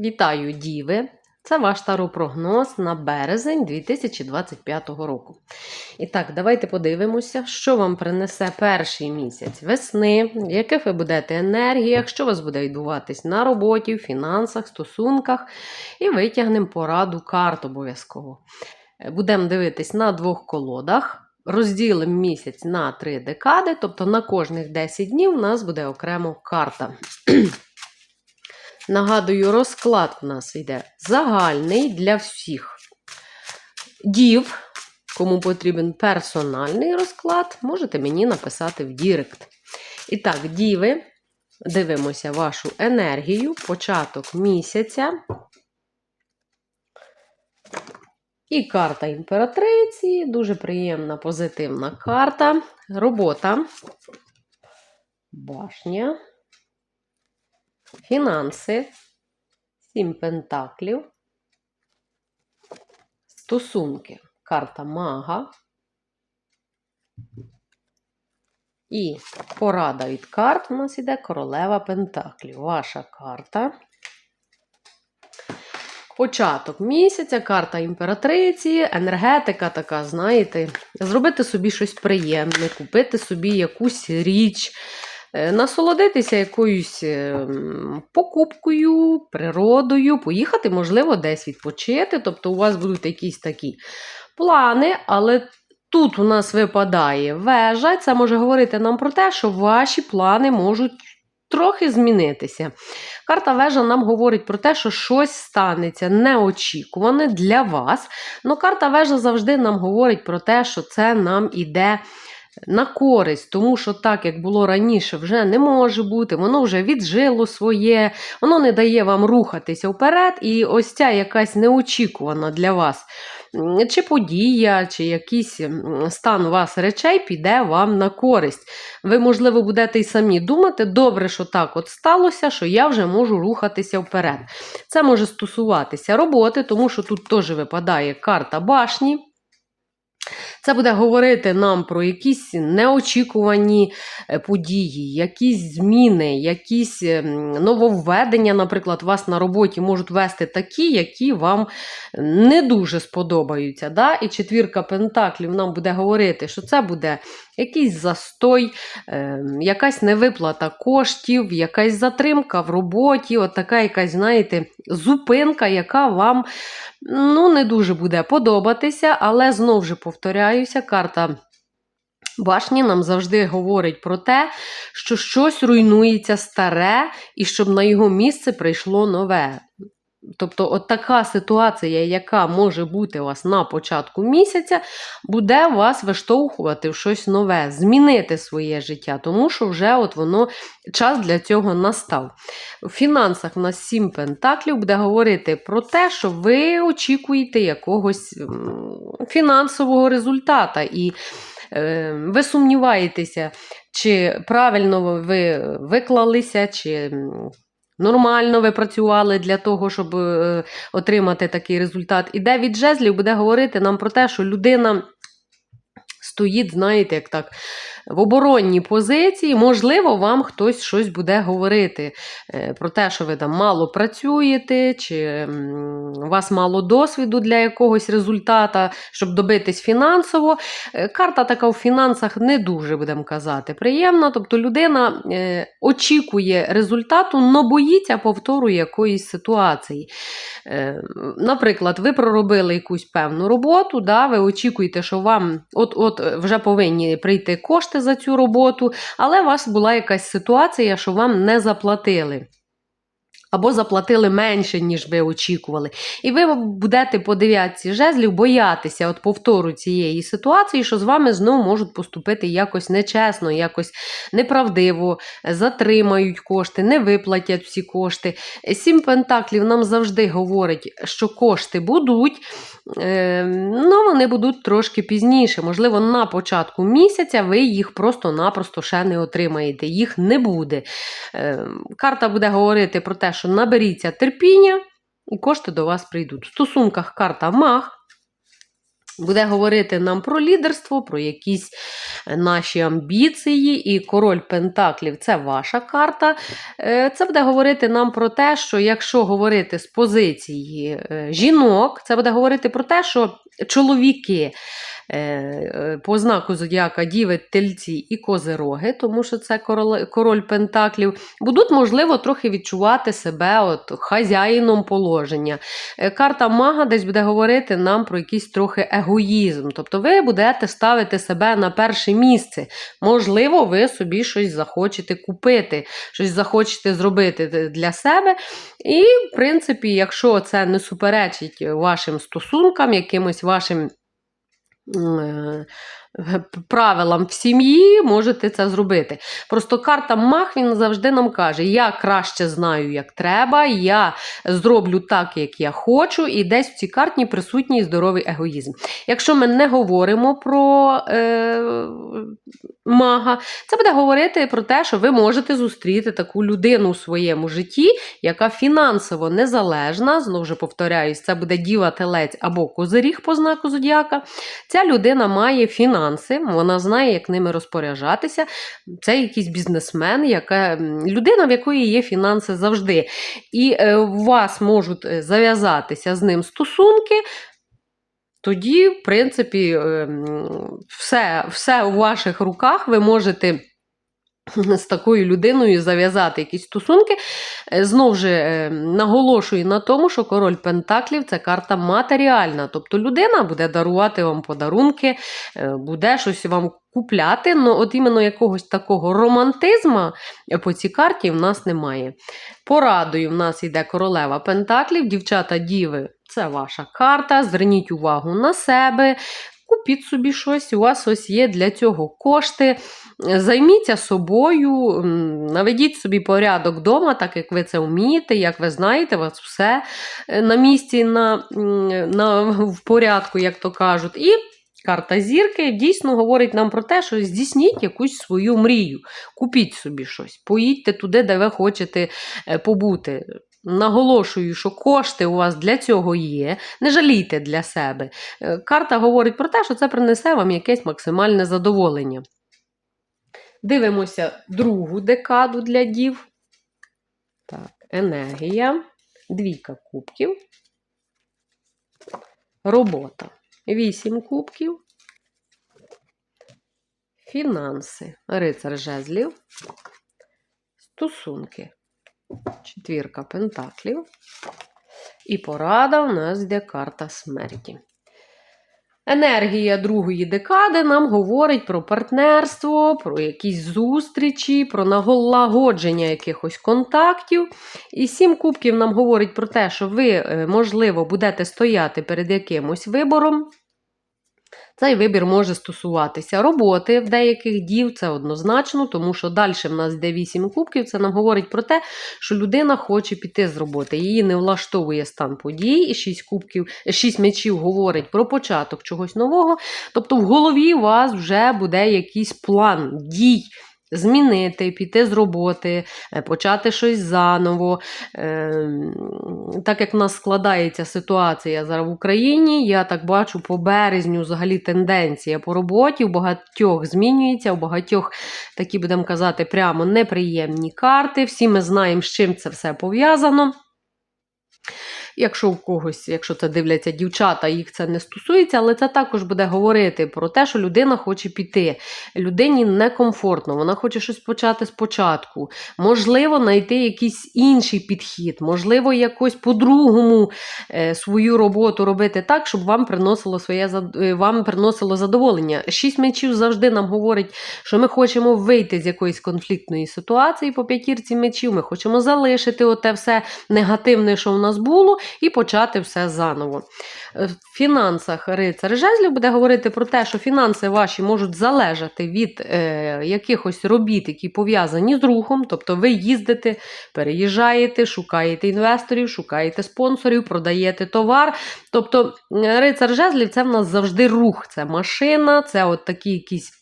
Вітаю, Діви! Це ваш таропрогноз на березень 2025 року. І так, давайте подивимося, що вам принесе перший місяць весни, в яких ви будете енергіях, що у вас буде відбуватись на роботі, в фінансах, стосунках. І витягнемо пораду карт обов'язково. Будемо дивитись на двох колодах. Розділимо місяць на три декади, тобто на кожних 10 днів у нас буде окремо карта. Нагадую, розклад у нас йде загальний для всіх дів. Кому потрібен персональний розклад, можете мені написати в Дірект. І так, діви, дивимося вашу енергію, початок місяця. І карта імператриці, дуже приємна, позитивна карта. Робота, башня, фінанси, сім пентаклів, стосунки, карта мага. І порада від карт у нас іде королева Пентаклів. Ваша карта. Початок місяця, карта імператриці, енергетика така, знаєте, зробити собі щось приємне, купити собі якусь річ, насолодитися якоюсь е, покупкою, природою, поїхати, можливо, десь відпочити. Тобто у вас будуть якісь такі плани, але тут у нас випадає вежа. Це може говорити нам про те, що ваші плани можуть трохи змінитися. Карта вежа нам говорить про те, що щось станеться неочікуване для вас. Ну, карта вежа завжди нам говорить про те, що це нам іде. На користь, тому що так, як було раніше, вже не може бути, воно вже віджило своє, воно не дає вам рухатися вперед, і ось ця якась неочікувана для вас чи подія, чи якийсь стан вас речей піде вам на користь. Ви, можливо, будете й самі думати, добре, що так от сталося, що я вже можу рухатися вперед. Це може стосуватися роботи, тому що тут теж випадає карта башні. Це буде говорити нам про якісь неочікувані е, події, якісь зміни, якісь ем, нововведення, наприклад, вас на роботі можуть вести такі, які вам не дуже сподобаються. Да? І четвірка пентаклів нам буде говорити, що це буде якийсь застой, ем, якась невиплата коштів, якась затримка в роботі, от така якась, знаєте, зупинка, яка вам ну, не дуже буде подобатися, але знову ж повторяюся, карта. Башні нам завжди говорить про те, що щось руйнується старе, і щоб на його місце прийшло нове. Тобто, от така ситуація, яка може бути у вас на початку місяця, буде вас виштовхувати в щось нове, змінити своє життя, тому що вже от воно час для цього настав. В фінансах у нас сім пентаклів буде говорити про те, що ви очікуєте якогось фінансового результата. І е, ви сумніваєтеся, чи правильно ви виклалися, чи. Нормально ви працювали для того, щоб е, отримати такий результат. І Девід Жезлів буде говорити нам про те, що людина стоїть, знаєте, як так, в оборонній позиції. Можливо, вам хтось щось буде говорити е, про те, що ви там мало працюєте, чи у вас мало досвіду для якогось результата, щоб добитись фінансово. Е, Карта така в фінансах не дуже, будемо казати, приємна. Тобто людина е, очікує результату, але боїться повтору якоїсь ситуації. Наприклад, ви проробили якусь певну роботу, да, ви очікуєте, що вам от-от вже повинні прийти кошти за цю роботу, але у вас була якась ситуація, що вам не заплатили. Або заплатили менше, ніж ви очікували. І ви будете по дев'ятці жезлів боятися от повтору цієї ситуації, що з вами знову можуть поступити якось нечесно, якось неправдиво, затримають кошти, не виплатять всі кошти. Сім пентаклів нам завжди говорить, що кошти будуть, е, ну вони будуть трошки пізніше. Можливо, на початку місяця ви їх просто-напросто ще не отримаєте, їх не буде. Е, Карта буде говорити про те, що наберіться терпіння і кошти до вас прийдуть. В стосунках карта маг. Буде говорити нам про лідерство, про якісь е, наші амбіції, і король Пентаклів це ваша карта. Е, Це буде говорити нам про те, що якщо говорити з позиції е, жінок, це буде говорити про те, що чоловіки по знаку зодіака Діви, Тельці і Козироги, тому що це король, король Пентаклів, будуть, можливо, трохи відчувати себе от хазяїном положення. Е, Карта мага десь буде говорити нам про якийсь трохи егоїзм. Тобто ви будете ставити себе на перше місце. Можливо, ви собі щось захочете купити, щось захочете зробити для себе. І, в принципі, якщо це не суперечить вашим стосункам, якимось вашим. Е, Правилам в сім'ї можете це зробити. Просто карта Мах він завжди нам каже: я краще знаю, як треба, я зроблю так, як я хочу, і десь в цій карті присутній здоровий егоїзм. Якщо ми не говоримо про е, мага, це буде говорити про те, що ви можете зустріти таку людину у своєму житті, яка фінансово незалежна. Знову ж повторяюсь, це буде діва телець або козиріг по знаку зодіака. Ця людина має фінанси, вона знає, як ними розпоряджатися. Це якийсь бізнесмен, яка, людина, в якої є фінанси завжди. І е, у вас можуть е, зав'язатися з ним стосунки. Тоді, в принципі, ем, все, все у ваших руках ви можете з такою людиною зав'язати якісь стосунки. Знову ж е, наголошую на тому, що король Пентаклів це карта матеріальна. Тобто людина буде дарувати вам подарунки, е, буде щось вам купляти. Ну, от іменно якогось такого романтизму по цій карті в нас немає. Порадою в нас йде королева Пентаклів, дівчата Діви. Це ваша карта. Зверніть увагу на себе. Купіть собі щось, у вас ось є для цього кошти. Займіться собою, наведіть собі порядок вдома, так як ви це вмієте, як ви знаєте, у вас все е, на місці, на, на, в порядку, як то кажуть. І карта зірки дійсно говорить нам про те, що здійсніть якусь свою мрію. Купіть собі щось, поїдьте туди, де ви хочете е, побути. Наголошую, що кошти у вас для цього є. Не жалійте для себе. Е, Карта говорить про те, що це принесе вам якесь максимальне задоволення. Дивимося другу декаду для дів. Так, енергія, двійка кубків. Робота. Вісім кубків. Фінанси. Рицар жезлів. Стосунки. Четвірка пентаклів. І порада у нас йде карта смерті. Енергія другої декади нам говорить про партнерство, про якісь зустрічі, про нагологодження якихось контактів. І сім кубків нам говорить про те, що ви, е, можливо, будете стояти перед якимось вибором. Цей вибір може стосуватися роботи в деяких дів, це однозначно, тому що далі в нас йде 8 кубків. Це нам говорить про те, що людина хоче піти з роботи. Її не влаштовує стан подій, і 6 кубків, 6 мечів говорить про початок чогось нового. Тобто в голові у вас вже буде якийсь план дій. Змінити, піти з роботи, е, почати щось заново. Так як в нас складається ситуація зараз в Україні, я так бачу по березню взагалі тенденція по роботі. У багатьох змінюється, у багатьох такі, будемо казати, прямо неприємні карти. Всі ми знаємо, з чим це все пов'язано. Якщо у когось, якщо це дивляться дівчата, їх це не стосується, але це також буде говорити про те, що людина хоче піти. Людині некомфортно, вона хоче щось почати спочатку. Можливо, знайти якийсь інший підхід, можливо, якось по-другому е, свою роботу робити так, щоб вам приносило своє е, вам приносило задоволення. Шість мечів завжди нам говорить, що ми хочемо вийти з якоїсь конфліктної ситуації по п'ятірці мечів. Ми хочемо залишити оте все негативне, що в нас було, і почати все заново. Е, В фінансах рицар жезлів буде говорити про те, що фінанси ваші можуть залежати від е, якихось робіт, які пов'язані з рухом. Тобто ви їздите, переїжджаєте, шукаєте інвесторів, шукаєте спонсорів, продаєте товар. Тобто рицар жезлів це в нас завжди рух, це машина, це от такі якісь.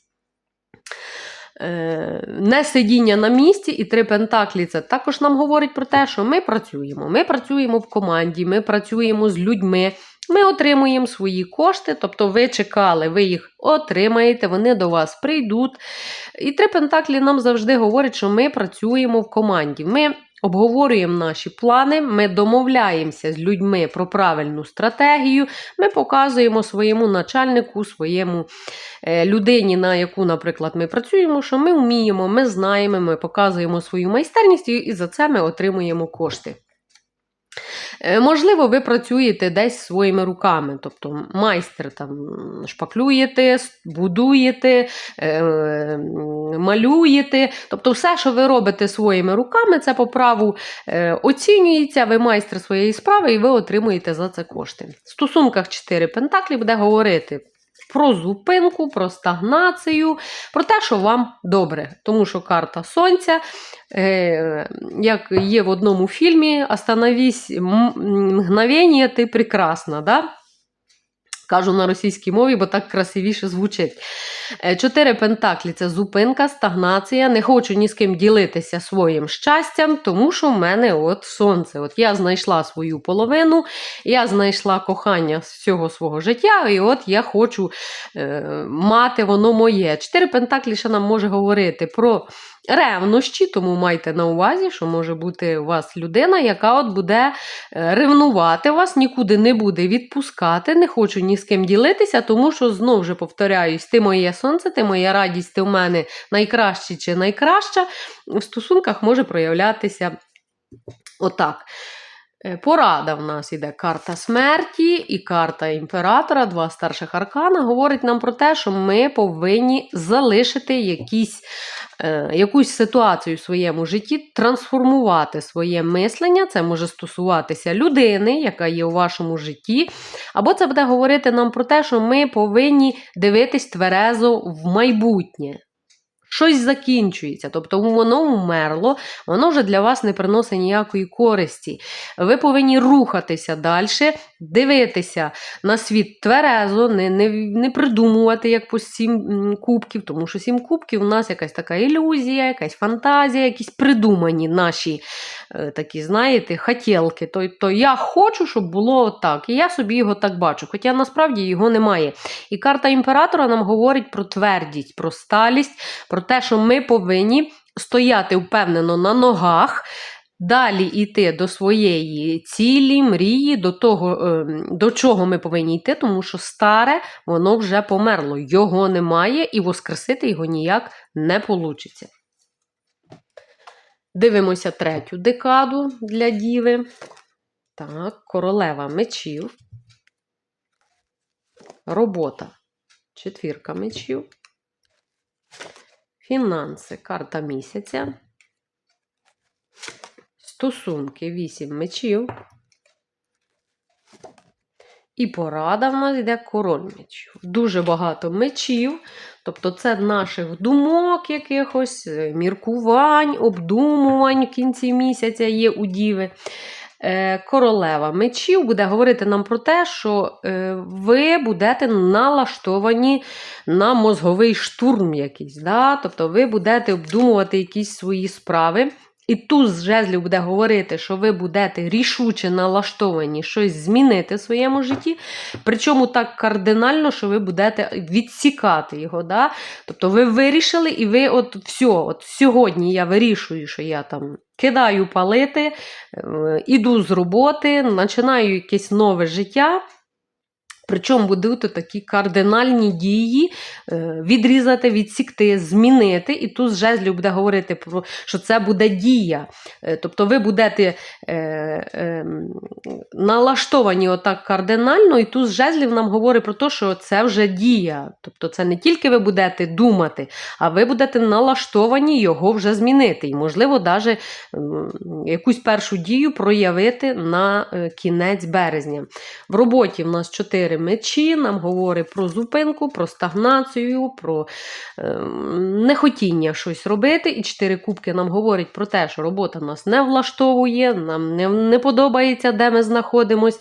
Е, Не сидіння на місці і три пентаклі це також нам говорить про те, що ми працюємо. Ми працюємо в команді, ми працюємо з людьми. ми отримуємо свої кошти, тобто ви чекали, ви їх отримаєте, вони до вас прийдуть. І три пентаклі нам завжди говорять, що ми працюємо в команді. Ми обговорюємо наші плани, ми домовляємося з людьми про правильну стратегію, ми показуємо своєму начальнику, своєму е, людині, на яку, наприклад, ми працюємо, що ми вміємо, ми знаємо, ми показуємо свою майстерність, і за це ми отримуємо кошти. Е, Можливо, ви працюєте десь своїми руками, тобто майстер там шпаклюєте, будуєте, е, малюєте. Тобто, все, що ви робите своїми руками, це по праву е, оцінюється, ви майстер своєї справи і ви отримуєте за це кошти. В стосунках 4 пентаклі буде говорити. Про зупинку, про стагнацію, про те, що вам добре. Тому що карта сонця Е, як є в одному фільмі «Остановись мгновення, ти прекрасна. Да? Кажу на російській мові, бо так красивіше звучить. Е, Чотири пентаклі це зупинка, стагнація. Не хочу ні з ким ділитися своїм щастям, тому що в мене от сонце. От я знайшла свою половину, я знайшла кохання з всього свого життя, і от я хочу е, мати воно моє. Чотири пентаклі ще нам може говорити про ревнощі, тому майте на увазі, що може бути у вас людина, яка от буде е, ревнувати вас, нікуди не буде відпускати, не хочу ні з ким ділитися, тому що знову ж повторяюсь, ти моє сонце, ти моя радість, ти в мене найкраще чи найкраща. В стосунках може проявлятися отак. Е, Порада в нас іде карта смерті і карта імператора, два старших аркана. Говорить нам про те, що ми повинні залишити якісь, е, якусь ситуацію в своєму житті, трансформувати своє мислення. Це може стосуватися людини, яка є у вашому житті. Або це буде говорити нам про те, що ми повинні дивитись тверезо в майбутнє. Щось закінчується, тобто воно вмерло, воно вже для вас не приносить ніякої користі. Ви повинні рухатися далі, дивитися на світ тверезо, не, не, не придумувати як по сім кубків, тому що сім кубків у нас якась така ілюзія, якась фантазія, якісь придумані наші е, такі, знаєте, хотілки. То, то я хочу, щоб було так. І я собі його так бачу. Хоча насправді його немає. І карта імператора нам говорить про твердість, про сталість, про те, що ми повинні стояти впевнено на ногах. Далі йти до своєї цілі, мрії, до того, е, до чого ми повинні йти, тому що старе, воно вже померло. Його немає, і воскресити його ніяк не вийде. Дивимося третю декаду для діви. Так, королева мечів. Робота. Четвірка мечів. Фінанси. Карта місяця. Стосунки 8 мечів. І порада в нас йде король мечів. Дуже багато мечів. Тобто, це наших думок, якихось, е, міркувань, обдумувань в кінці місяця є у Діви. Е, Королева мечів буде говорити нам про те, що е, ви будете налаштовані на мозговий штурм якийсь. Да? Тобто ви будете обдумувати якісь свої справи. І туз жезлів буде говорити, що ви будете рішуче налаштовані щось змінити в своєму житті. Причому так кардинально, що ви будете відсікати його. Да? Тобто ви вирішили, і ви от все, от сьогодні я вирішую, що я там кидаю палити, е, іду з роботи, починаю якесь нове життя. Причому будуть такі кардинальні дії е, відрізати, відсікти, змінити. І тут жезлів буде говорити, про, що це буде дія. Е, Тобто ви будете е, е, налаштовані отак кардинально, і тут жезлів нам говорить про те, що це вже дія. Тобто це не тільки ви будете думати, а ви будете налаштовані його вже змінити. І, можливо, навіть якусь першу дію проявити на е, кінець березня. В роботі в нас мечі, нам говорить про зупинку, про стагнацію, про е, нехотіння щось робити. І чотири кубки нам говорять про те, що робота нас не влаштовує, нам не, не подобається, де ми знаходимось.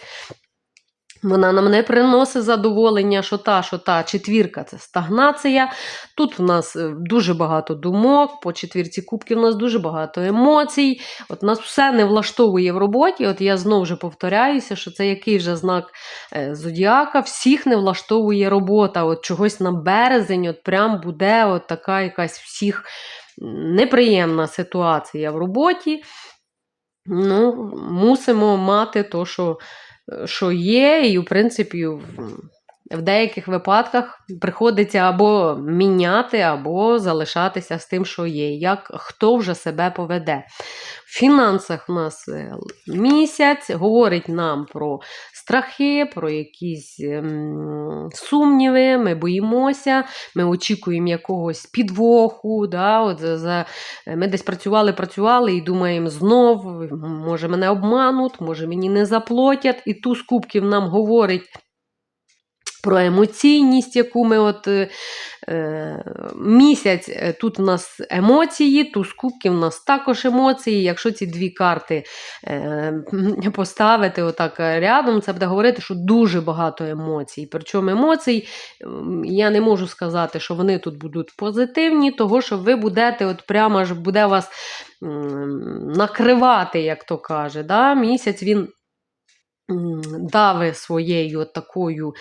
Вона нам не приносить задоволення, що та, що та четвірка це стагнація. Тут в нас е, дуже багато думок, по четвірці кубків у нас дуже багато емоцій. От нас все не влаштовує в роботі. От я знову ж повторяюся, що це який вже знак е, зодіака, всіх не влаштовує робота. От чогось на березень, от прям буде от така якась всіх неприємна ситуація в роботі. Ну, Мусимо мати то, що що є, і, в принципі, в, деяких випадках приходиться або міняти, або залишатися з тим, що є. Як хто вже себе поведе. В фінансах у нас е, місяць говорить нам про страхи, про якісь ем, сумніви, ми боїмося, ми очікуємо якогось підвоху. Да? От за, за, Ми десь працювали, працювали і думаємо, знов, може мене обмануть, може мені не заплатять. І ту з кубків нам говорить про емоційність, яку ми от е, е місяць е, тут у нас емоції, тут з кубків у нас також емоції. Якщо ці дві карти е, поставити отак рядом, це буде говорити, що дуже багато емоцій. Причому емоцій, я не можу сказати, що вони тут будуть позитивні, того що ви будете, от прямо ж буде вас накривати, як то каже. Да? Місяць він дави своєю такою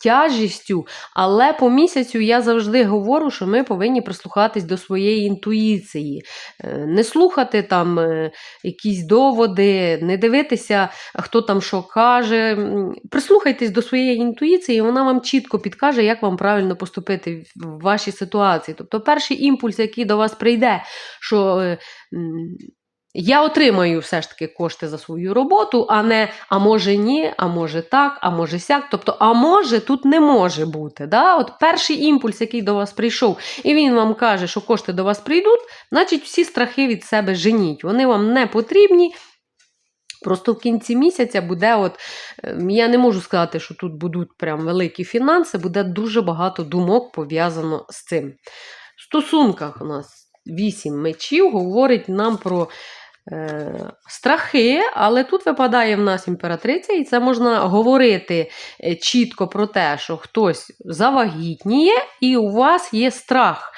тяжістю, але по місяцю я завжди говорю, що ми повинні прислухатись до своєї інтуїції, е, не слухати там е, якісь доводи, не дивитися, хто там що каже. Прислухайтесь до своєї інтуїції, і вона вам чітко підкаже, як вам правильно поступити в вашій ситуації. Тобто, перший імпульс, який до вас прийде, що е, я отримаю все ж таки кошти за свою роботу, а не а може ні, а може так, а може сяк. Тобто, а може тут не може бути. Да? От Перший імпульс, який до вас прийшов, і він вам каже, що кошти до вас прийдуть, значить всі страхи від себе женіть. Вони вам не потрібні. Просто в кінці місяця буде, от, ем, я не можу сказати, що тут будуть прям великі фінанси, буде дуже багато думок пов'язано з цим. В стосунках у нас вісім мечів говорить нам про страхи, але тут випадає в нас імператриця, і це можна говорити е, чітко про те, що хтось завагітніє, і у вас є страх.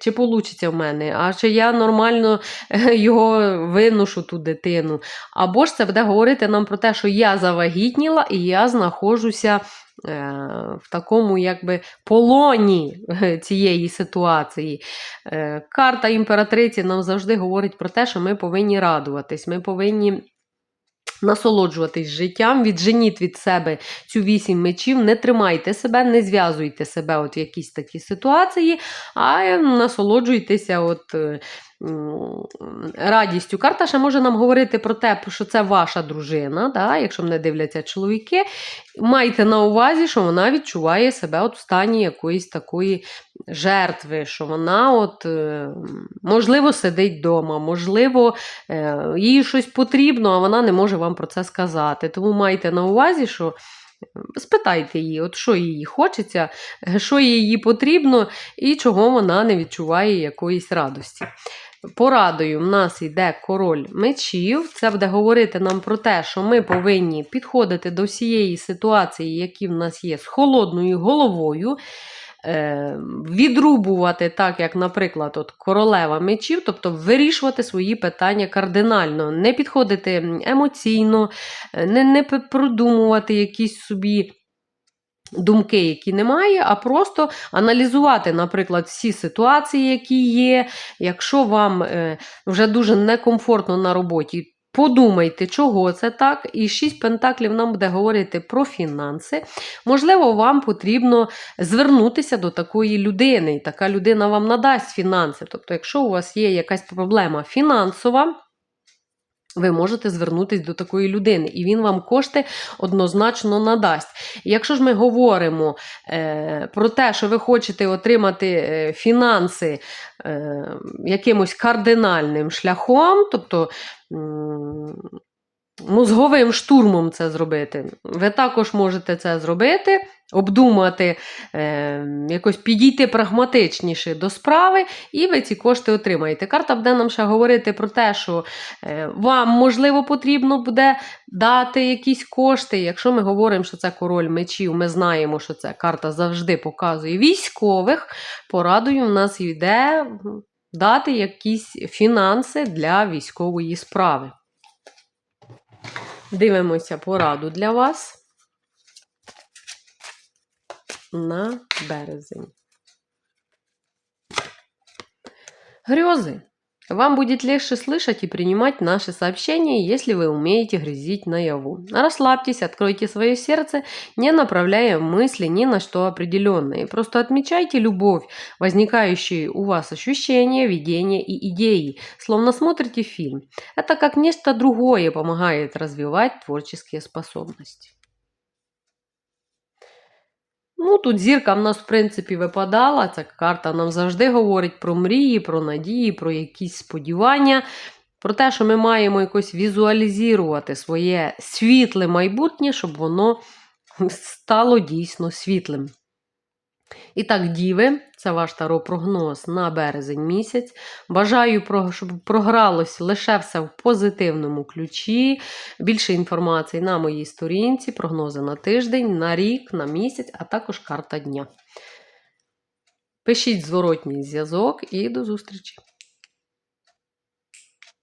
Чи вийде в мене, а чи я нормально е, його виношу ту дитину. Або ж це буде говорити нам про те, що я завагітніла і я знаходжуся Е, в такому якби полоні цієї ситуації. Е, карта імператриці нам завжди говорить про те, що ми повинні радуватись, ми повинні. Насолоджуватись життям, відженіть від себе цю вісім мечів, не тримайте себе, не зв'язуйте себе от в якісь такі ситуації, а насолоджуйтеся от е, радістю. Карта ще може нам говорити про те, що це ваша дружина, да, якщо мене дивляться чоловіки. Майте на увазі, що вона відчуває себе от в стані якоїсь такої жертви, що вона, от, е, можливо, сидить вдома, можливо, е, їй щось потрібно, а вона не може вам про це сказати. Тому майте на увазі, що. Спитайте її, от що їй хочеться, що їй потрібно і чого вона не відчуває якоїсь радості. Порадою в нас йде король мечів. Це буде говорити нам про те, що ми повинні підходити до всієї ситуації, які в нас є, з холодною головою. Е, відрубувати, так, як, наприклад, от королева мечів, тобто вирішувати свої питання кардинально, не підходити емоційно, е, не, не продумувати якісь собі думки, які немає, а просто аналізувати, наприклад, всі ситуації, які є. Якщо вам е, вже дуже некомфортно на роботі, Подумайте, чого це так, і шість пентаклів нам буде говорити про фінанси. Можливо, вам потрібно звернутися до такої людини, і така людина вам надасть фінанси. Тобто, якщо у вас є якась проблема фінансова, ви можете звернутися до такої людини, і він вам кошти однозначно надасть. якщо ж ми говоримо е, про те, що ви хочете отримати е, фінанси е, якимось кардинальним шляхом, тобто мозговим штурмом це зробити. Ви також можете це зробити, обдумати, е, якось підійти прагматичніше до справи, і ви ці кошти отримаєте. Карта буде нам ще говорити про те, що е, вам, можливо, потрібно буде дати якісь кошти. Якщо ми говоримо, що це король мечів, ми знаємо, що це карта завжди показує військових. Порадою в нас йде дати якісь фінанси для військової справи. Дивимося пораду для вас на березень. Грезы. Вам будет легче слышать и принимать наши сообщения, если вы умеете грезить наяву. Расслабьтесь, откройте свое сердце, не направляя мысли ни на что определенное. Просто отмечайте любовь, возникающие у вас ощущения, видения и идеи, словно смотрите фильм. Это как нечто другое помогает развивать творческие способности. Ну, тут зірка в нас, в принципі, випадала. Ця карта нам завжди говорить про мрії, про надії, про якісь сподівання, про те, що ми маємо якось візуалізувати своє світле майбутнє, щоб воно стало дійсно світлим. І так, діви, це ваш таро-прогноз на березень місяць. Бажаю, щоб програлось лише все в позитивному ключі. Більше інформації на моїй сторінці, прогнози на тиждень, на рік, на місяць, а також карта дня. Пишіть зворотній зв'язок і до зустрічі!